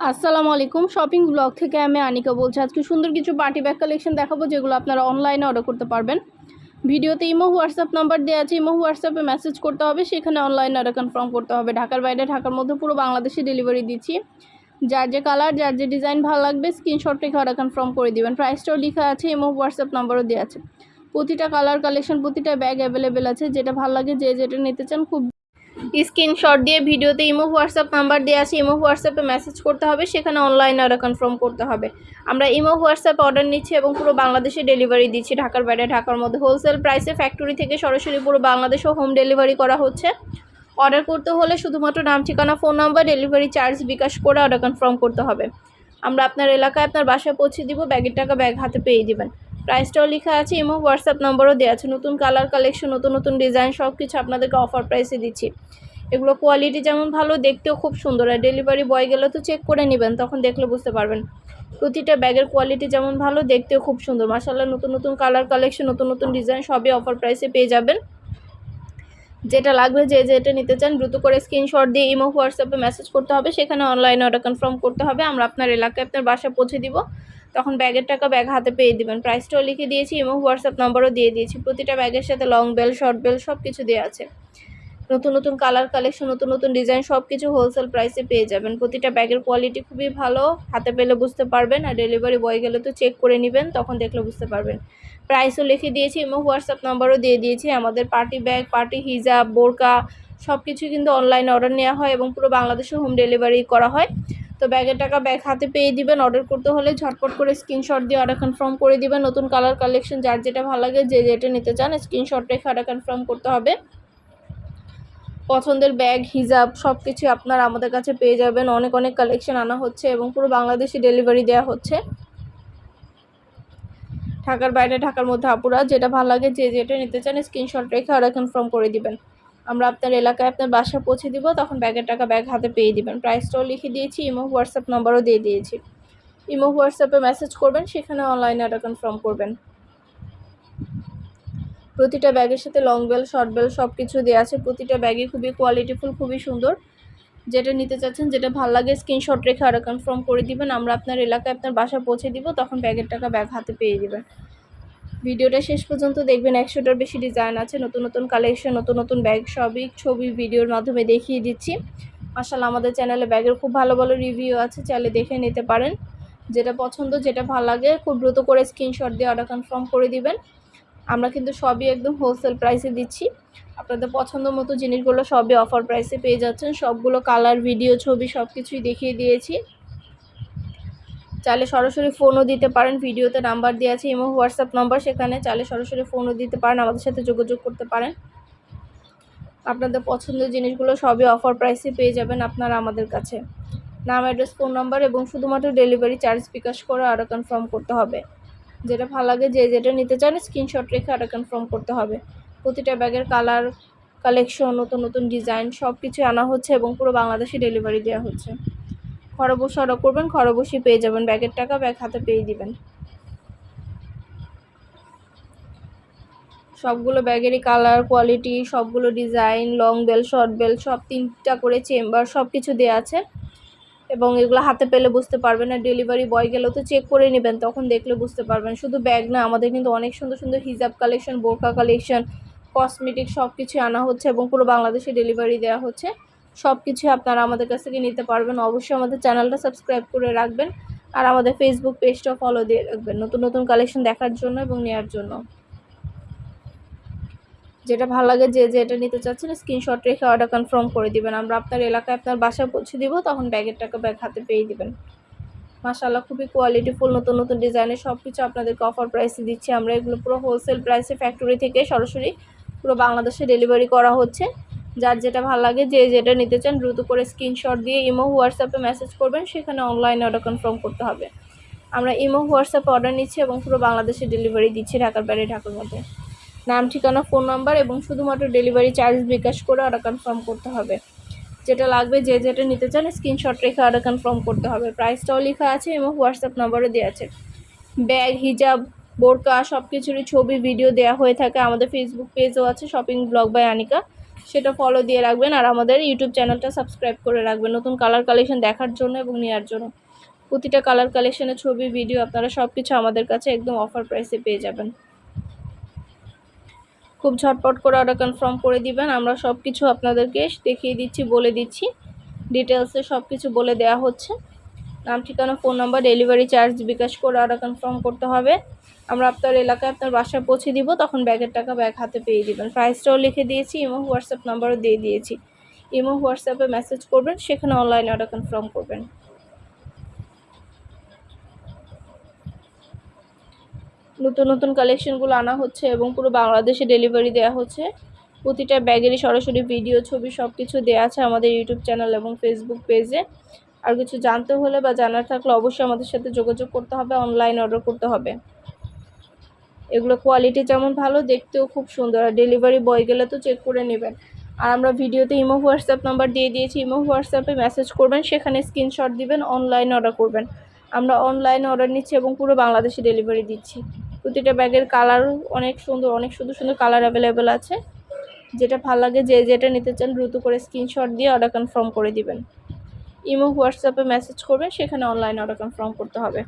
আসসালামু আলাইকুম। Shopping blog থেকে আমি আনিকা বলছি। আজকে সুন্দর কিছু পার্টি ব্যাগ কালেকশন দেখাবো, যেগুলো আপনারা অনলাইনে অর্ডার করতে পারবেন। ভিডিওতে ইমো হোয়াটসঅ্যাপ নাম্বার দেওয়া আছে। ইমো হোয়াটসঅ্যাপে মেসেজ করতে হবে। সেখানে অনলাইনে অর্ডার কনফার্ম করতে হবে। ঢাকার বাইরে, ঢাকার মধ্যে পুরো বাংলাদেশে ডেলিভারি দিচ্ছি। যার যে কালার যার যে ডিজাইন ভালো লাগবে স্ক্রিনশট রেখে অর্ডার কনফার্ম করে দিবেন। প্রাইসটাও লেখা আছে, ইমো হোয়াটসঅ্যাপ নাম্বারও দেওয়া আছে। প্রতিটা কালার কালেকশন প্রতিটা ব্যাগ অ্যাভেলেবেল আছে। যেটা ভালো লাগে, যে যেটা নিতে চান, খুব স্ক্রিনশট দিয়ে ভিডিওতে ইমো হোয়াটসঅ্যাপ নাম্বার দেওয়া আছে, ইমো হোয়াটসঅ্যাপে মেসেজ করতে হবে, সেখানে অনলাইনে অর্ডার কনফার্ম করতে হবে। আমরা ইমো হোয়াটসঅ্যাপে অর্ডার নিচ্ছি এবং পুরো বাংলাদেশে ডেলিভারি দিচ্ছি, ঢাকার বাইরে, ঢাকার মধ্যে। হোলসেল প্রাইসে ফ্যাক্টরি থেকে সরাসরি পুরো বাংলাদেশেও হোম ডেলিভারি করা হচ্ছে। অর্ডার করতে হলে শুধুমাত্র নাম, ঠিকানা phone number delivery charge Bkash করে অর্ডার কনফার্ম করতে হবে। আমরা আপনার এলাকায় আপনার বাসায় পৌঁছে দিব, ব্যাগের টাকা ব্যাগ হাতে পেয়ে দিবেন। প্রাইসটাও লেখা আছে এবং হোয়াটসঅ্যাপ নম্বরও দেওয়া আছে। নতুন কালার কালেকশন নতুন নতুন ডিজাইন সব কিছু আপনাদেরকে অফার প্রাইসে দিচ্ছি। এগুলো কোয়ালিটি যেমন ভালো, দেখতেও খুব সুন্দর। আর ডেলিভারি বয় গেলে তো চেক করে নেবেন, তখন দেখলে বুঝতে পারবেন। প্রতিটা ব্যাগের কোয়ালিটি যেমন ভালো, দেখতেও খুব সুন্দর। মাসাল্লাহ নতুন নতুন কালার কালেকশন নতুন নতুন ডিজাইন সবই অফার প্রাইসে পেয়ে যাবেন। যেটা লাগবে, যে যেটা নিতে চান, দ্রুত করে স্ক্রিনশট দিয়ে ইমো হোয়াটসঅ্যাপে মেসেজ করতে হবে। সেখানে অনলাইনে অর্ডার কনফার্ম করতে হবে। আমরা আপনার এলাকায় আপনার বাসায় পৌঁছে দিব। তখন ব্যাগের টাকা ব্যাগ হাতে পেয়ে দিবেন। প্রাইসটাও লিখে দিয়েছি এবং হোয়াটসঅ্যাপ নাম্বারও দিয়ে দিয়েছি। প্রতিটা ব্যাগের সাথে লং বেল শর্ট বেল সব কিছু দেওয়া আছে। নতুন নতুন কালার কালেকশন নতুন নতুন ডিজাইন সব কিছু হোলসেল প্রাইসে পেয়ে যাবেন। প্রতিটা ব্যাগের কোয়ালিটি খুবই ভালো। হাতে পেলে বুঝতে পারবেন আর ডেলিভারি বয় গেলে তো চেক করে নেবেন, তখন দেখলে বুঝতে পারবেন। প্রাইসও লিখে দিয়েছি এবং হোয়াটসঅ্যাপ নাম্বারও দিয়ে দিয়েছি। আমাদের পার্টি ব্যাগ পার্টি হিজাব বোরকা সব কিছু কিন্তু অনলাইনে অর্ডার নেওয়া হয় এবং পুরো বাংলাদেশে হোম ডেলিভারি করা হয়। তো ব্যাগের টাকা ব্যাগ হাতে পেয়ে দিবেন অর্ডার করতে হলে ঝটপট করে স্ক্রিনশট দিয়ে অর্ডার কনফার্ম করে দিবেন। নতুন কালার কালেকশন যার যেটা ভালো লাগে, যে যেটা নিতে চান স্ক্রিনশট রেখে অর্ডার কনফার্ম করতে হবে। পছন্দের ব্যাগ, হিজাব সব কিছু আপনারা আমাদের কাছে পেয়ে যাবেন। অনেক অনেক কালেকশন আনা হচ্ছে এবং পুরো বাংলাদেশে ডেলিভারি দেওয়া হচ্ছে। ঢাকার বাইরে, ঢাকার মধ্যে আপুরা, যেটা ভালো লাগে, যে যেটা নিতে চান স্ক্রিনশট রেখে অর্ডার কনফার্ম করে দিবেন। আমরা আপনার এলাকায় আপনার বাসা পৌঁছে দিব, তখন ব্যাগের টাকা ব্যাগ হাতে পেয়ে দিবেন। প্রাইসটাও লিখে দিয়েছি, ইমো, হোয়াটসঅ্যাপ নাম্বারও দিয়ে দিয়েছি। ইমো, হোয়াটসঅ্যাপে মেসেজ করবেন, সেখানে অনলাইনে অর্ডার কনফার্ম করবেন। প্রতিটা ব্যাগের সাথে লং বেল শর্ট বেল সব কিছু দেওয়া আছে। প্রতিটা ব্যাগই খুবই কোয়ালিটিফুল খুবই সুন্দর। যেটা নিতে চাচ্ছেন, যেটা ভালো লাগে স্ক্রিনশট রেখে আরও কনফার্ম করে দিবেন। আমরা আপনার এলাকায় আপনার বাসা পৌঁছে দিব, তখন ব্যাগের টাকা ব্যাগ হাতে পেয়ে দিবেন। ভিডিওটা শেষ পর্যন্ত দেখবেন। একশোটার বেশি ডিজাইন আছে, নতুন নতুন কালেকশন নতুন নতুন ব্যাগ সবই ছবি ভিডিওর মাধ্যমে দেখিয়ে দিচ্ছি। মাসাল্লাহ আমাদের চ্যানেলে ব্যাগের খুব ভালো ভালো রিভিউ আছে, চাইলে দেখে নিতে পারেন। যেটা পছন্দ, যেটা ভালো লাগে, খুব দ্রুত করে স্ক্রিনশট দিয়ে অর্ডার কনফার্ম করে দিবেন। আমরা কিন্তু সবই একদম হোলসেল প্রাইসে দিচ্ছি। আপনাদের পছন্দ মতো জিনিসগুলো সবই অফার প্রাইসে পেয়ে যাচ্ছেন। সবগুলো কালার ভিডিও ছবি সব কিছুই দেখিয়ে দিয়েছি। চাইলে সরাসরি ফোনও দিতে পারেন। ভিডিওতে নাম্বার দেওয়া আছে এবং হোয়াটসঅ্যাপ নাম্বার সেখানে চাইলে সরাসরি ফোনও দিতে পারেন, আমাদের সাথে যোগাযোগ করতে পারেন। আপনাদের পছন্দের জিনিসগুলো সবই অফার প্রাইসে পেয়ে যাবেন আপনারা আমাদের কাছে। নাম অ্যাড্রেস ফোন নাম্বার এবং শুধুমাত্র ডেলিভারি চার্জ বিকাশ করে আরও কনফার্ম করতে হবে। যেটা ভালো লাগে, যে যেটা নিতে চান স্ক্রিনশট রেখে আরও কনফার্ম করতে হবে। প্রতিটা ব্যাগের কালার কালেকশন নতুন নতুন ডিজাইন সব কিছু আনা হচ্ছে এবং পুরো বাংলাদেশে ডেলিভারি দেওয়া হচ্ছে। বসে অর্ডার করবেন বসে পেয়ে যাবেন। ব্যাগের টাকা ব্যাগ হাতে পেয়ে দিবেন। সবগুলো ব্যাগেরই কালার কোয়ালিটি সবগুলো design long belt short belt সব তিনটা করে চেম্বার সব কিছু দেওয়া আছে। এবং এগুলো হাতে পেলে বুঝতে পারবেন আর ডেলিভারি বয় গেলেও তো চেক করে নেবেন, তখন দেখলে বুঝতে পারবেন। শুধু ব্যাগ না, আমাদের কিন্তু অনেক সুন্দর সুন্দর হিজাব কালেকশন বোরকা কালেকশন কসমেটিক সব কিছু আনা হচ্ছে এবং পুরো বাংলাদেশে ডেলিভারি দেওয়া হচ্ছে। সব কিছু আপনারা আমাদের কাছ থেকে নিতে পারবেন। অবশ্যই আমাদের চ্যানেলটা সাবস্ক্রাইব করে রাখবেন আর আমাদের ফেসবুক পেজটাও ফলো দিয়ে রাখবেন নতুন নতুন কালেকশন দেখার জন্য এবং নেওয়ার জন্য। যেটা ভালো লাগে যে যেটা নিতে চাচ্ছেন স্ক্রিনশট রেখে অর্ডার কনফার্ম করে দিবেন। আমরা আপনার এলাকায় আপনার বাসায় পৌঁছে দিব, তখন ব্যাগের টাকা ব্যাগ হাতে পেয়ে দিবেন। মাসাল্লাহ খুবই কোয়ালিটিফুল নতুন নতুন ডিজাইনের সব কিছু আপনাদেরকে অফার প্রাইসে দিচ্ছি। আমরা এগুলো পুরো হোলসেল প্রাইসে ফ্যাক্টরি থেকে সরাসরি পুরো বাংলাদেশে ডেলিভারি করা হচ্ছে। যার যেটা ভালো লাগে, যে যেটা নিতে চান দ্রুত করে স্ক্রিনশট দিয়ে ইমো হোয়াটসঅ্যাপে মেসেজ করবেন, সেখানে অনলাইনে অর্ডার কনফার্ম করতে হবে। আমরা ইমো হোয়াটসঅ্যাপে অর্ডার নিচ্ছি এবং পুরো বাংলাদেশে ডেলিভারি দিচ্ছি ঢাকার বাইরে, ঢাকার মধ্যে। নাম, ঠিকানা ফোন নাম্বার এবং শুধুমাত্র ডেলিভারি চার্জ বিকাশ করে অর্ডার কনফার্ম করতে হবে। যেটা লাগবে, যে যেটা নিতে চান স্ক্রিনশট রেখে অর্ডার কনফার্ম করতে হবে। প্রাইসটাও লেখা আছে, এবং হোয়াটসঅ্যাপ নাম্বারও দেওয়া আছে। ব্যাগ, হিজাব, বোরকা সব কিছুরই ছবি ভিডিও দেওয়া হয়ে থাকে। আমাদের ফেসবুক পেজও আছে শপিং ব্লগ বাই আনিকা সেটা ফলো দিয়ে রাখবেন আর আমাদের ইউটিউব চ্যানেলটা সাবস্ক্রাইব করে রাখবেন, নতুন কালার কালেকশন দেখার জন্য এবং নেওয়ার জন্য। প্রতিটা কালার কালেকশনের ছবি ভিডিও আপনারা সব কিছু আমাদের কাছে একদম অফার প্রাইসে পেয়ে যাবেন। খুব ঝটপট করে অর্ডার কনফার্ম করে দিবেন, আমরা সব কিছু আপনাদেরকে দেখিয়ে দিচ্ছি, বলে দিচ্ছি। ডিটেলসে সব কিছু বলে দেওয়া হচ্ছে। নাম, ঠিকানা phone number delivery charge Bkash করে অর্ডার কনফার্ম করতে হবে। আমরা আপনার এলাকায় আপনার বাসায় পৌঁছে দিব, তখন ব্যাগের টাকা ব্যাগ হাতে পেয়ে দিবেন। প্রাইসটাও লিখে দিয়েছি ইমো হোয়াটসঅ্যাপ নাম্বারও দিয়ে দিয়েছি। ইমো, হোয়াটসঅ্যাপে মেসেজ করবেন, সেখানে অনলাইনে অর্ডার কনফার্ম করবেন। নতুন নতুন কালেকশনগুলো আনা হচ্ছে, এবং পুরো বাংলাদেশে ডেলিভারি দেওয়া হচ্ছে। প্রতিটা ব্যাগেরই সরাসরি ভিডিও ছবি সব কিছু দেওয়া আছে আমাদের ইউটিউব চ্যানেল এবং ফেসবুক পেজে আর কিছু জানতে হলে বা জানার থাকলে অবশ্যই আমাদের সাথে যোগাযোগ করতে হবে অনলাইন অর্ডার করতে হবে। এগুলো কোয়ালিটি যেমন ভালো, দেখতেও খুব সুন্দর। আর ডেলিভারি বয় গেলে তো চেক করে নেবেন। আর আমরা ভিডিওতে ইমো হোয়াটসঅ্যাপ নাম্বার দিয়ে দিয়েছি। ইমো হোয়াটসঅ্যাপে মেসেজ করবেন, সেখানে স্ক্রিনশট দিবেন অনলাইন অর্ডার করবেন। আমরা অনলাইন অর্ডার নিচ্ছি এবং পুরো বাংলাদেশে ডেলিভারি দিচ্ছি। প্রতিটা ব্যাগের কালার অনেক সুন্দর অনেক সুন্দর সুন্দর কালার অ্যাভেলেবেল আছে। যেটা ভালো লাগে, যে যেটা নিতে চান দ্রুত করে স্ক্রিনশট দিয়ে অর্ডার কনফার্ম করে দিবেন। ইমো হোয়াটসঅ্যাপে মেসেজ করবেন, সেখানে অনলাইন অর্ডার কনফার্ম করতে হবে।